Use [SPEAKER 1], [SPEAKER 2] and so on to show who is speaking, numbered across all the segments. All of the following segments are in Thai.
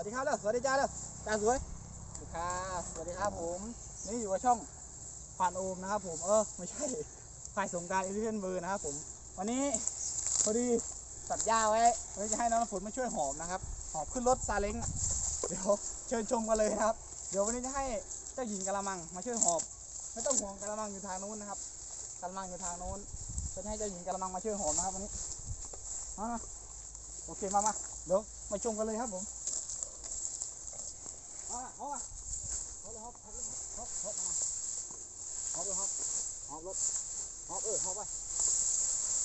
[SPEAKER 1] วัสดีครับเลยสวัสดีจ้าเลยจ้าสวยสวัสดีครับสวัสดีครับผม นี่อยู่กับช่องผ่านโอมนะครับ ผม เออไม่ใช่ฝ่ายสงกรารอิเวนเบอร์นะครับผม วันนี้พอดีตัดหญ้าไว้เราจะให้น้องฝนมาช่วยหอมนะครับ หอบขึ้นรถซาเล้ง เดี๋ยวเชิญชมกันเลยนะครับ เดี๋ยววันนี้จะให้เจ้าหญิงกะละมังมาช่วยหอบ ไม่ต้องห่วงกะละมังอยู่ทางนู้นนะครับกะละมังอยู่ทางนู้นจะให้เจ้าหญิงกะละมังมาช่วยหอมนะครับวันนี้มาโอเคมามาเดี๋ยวมาชมกันเลยครับผม มามาเอามาเอาเลยครับเอาเลยครับเอาเอามาฮอาเลยครับเอารถฮอาเออฮอาไป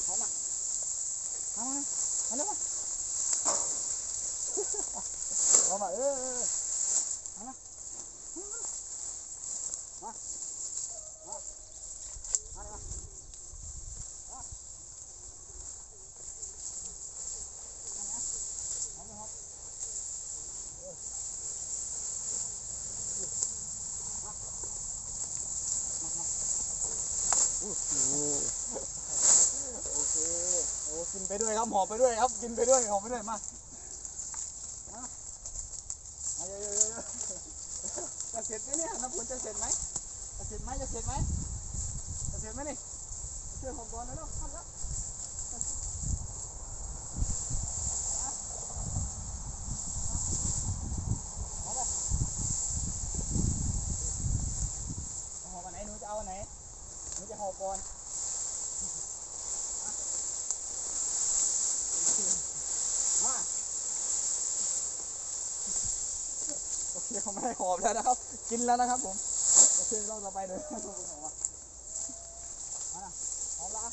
[SPEAKER 1] ฮอามาทำมาเอาเลยมาเอามาเออเออเออเอามามามามามามาเอาเลยครับเออมามามาโอ้โหโอเคโอ้กิน ไปด้วยครับหอบไปด้วยครับกินไปด้วยหอบไปด้วยมาเยอะๆๆจะเสร็จไหมเนี่ยน้ำฝนจะเสร็จไหมจะเสร็จไหมจะเสร็จไหมจะเสร็จไหมนี่ช่วยผมก่อนนะลูกทำแล้วเอาไปหอบอันไหนหนูจะเอาอันไหนหนูจะหอบก่อนมา โอเคเขาไม่ให้หอบแล้วนะครับ กินแล้วนะครับผม โอเคเราต่อไปเลยเราไปไหนวะมานะพร้อมล้ว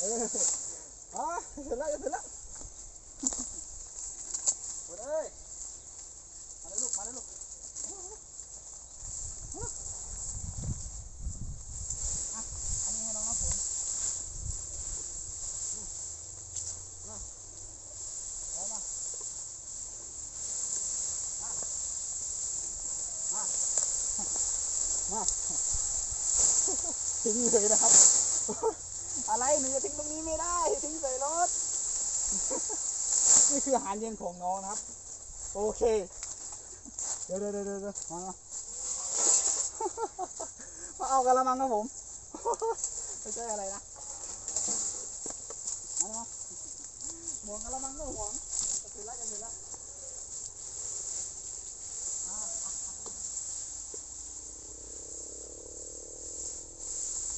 [SPEAKER 1] เอออะเสร็จแล้วเสร็จแล้วหมดเลยมาเลยลูก มาเลยลูก อันนี้ให้น้องน้ำฝนมาเอามา มา มา มาทิ้งเลยนะครับ อะไรหนูจะทิ้งตรงนี้ไม่ได้ทิ้งใส่รถ นี่คืออาหารเย็นของน้องนะครับ โอเค เดี๋ยวเดี๋ยวเดี๋ยวเดี๋ยวมามามาเอากระมังครับผมไม่ใช่อะไรนะมาเลยมาห่วงกระมังก็หวงจะเสร็จแล้วจะเสร็จแล้วอ่าอะ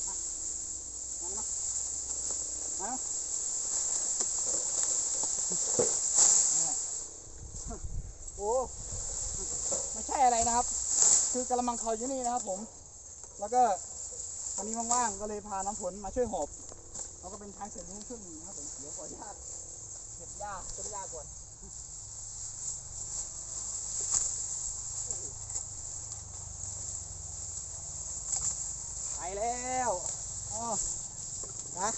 [SPEAKER 1] อะมามา มามาโอ้ไม่ใช่อะไรนะครับ คือกระมังเขาอยู่นี่นะครับผม แล้วก็วันนี้ว่างๆ ก็เลยพาน้ำฝนมาช่วยหอบเราก็เป็นทางเสริมช่วงหนึ่งนะครับผม เดี๋ยวขออนุญาตเก็บหญ้าต้นหญ้าก่อนไปแล้วอ๋อนะ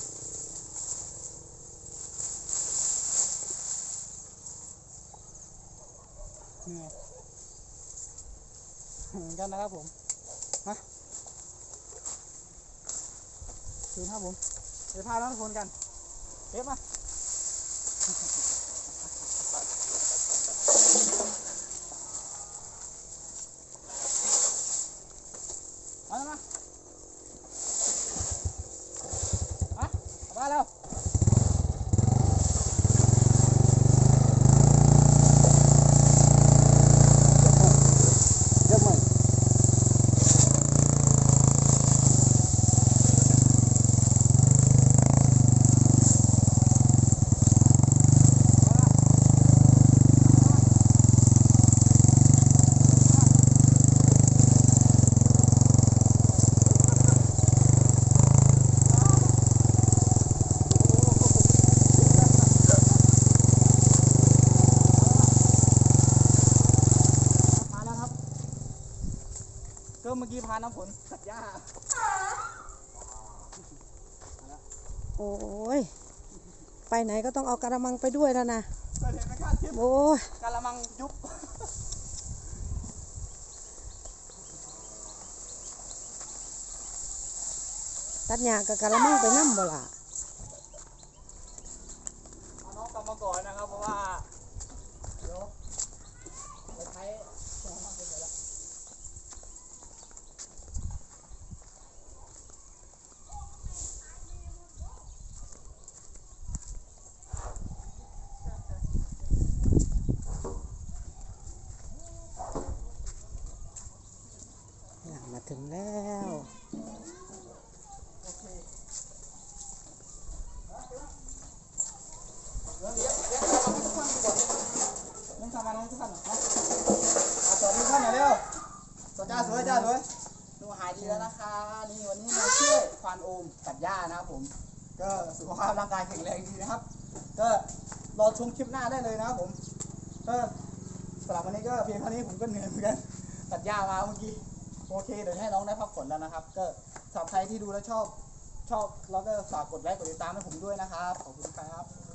[SPEAKER 1] เหนื่อยเหมือนกันนะครับผมมาคืนครับผมไปพาน้องทุกคนกันเก็บมามาแล้วมามาเอามาแล้ว อกี้พาน้ำฝนตัดหญ้า
[SPEAKER 2] โอ้ย ไปไหนก็ต้องเอากระมังไปด้วยแล้วนะ
[SPEAKER 1] นไห
[SPEAKER 2] โอ้ย
[SPEAKER 1] กระมังยุบ
[SPEAKER 2] ตัดหญ้ากับกระมังไปน้ำบ่ล่ะ
[SPEAKER 1] น้องกลับมาก่อนนะครับเพราะว่า
[SPEAKER 2] ถึงแล้ว
[SPEAKER 1] โอเคเดี๋ยวเดี๋ยวเดี๋ยวเราให้ทุกท่านนเรื่องทำอะไรให้ทุกท่านนะอะสวัสดีทุกท่านหน่อยเร็วสวัสดีจ้าสวยจ้าสวยหนูหายดีแล้วนะคะ นี่วันนี้มาช่วยควานโอมตัดหญ้านะครับผม ก็สุขภาพร่างกายแข็งแรงดีนะครับ ก็รอชมคลิปหน้าได้เลยนะครับผม ก็สำหรับวันนี้ก็เพียงเท่านี้ผมก็เหนื่อยเหมือนกัน ตัดหญ้ามาเมื่อกี้ โอเคเดี๋ยวให้น้องได้พักผ่อนแล้วนะครับ ก็สำหรับใครที่ดูแล้วชอบชอบแล้วก็ฝากกดไลค์กดติดตามให้ผมด้วยนะครับขอบคุณครับ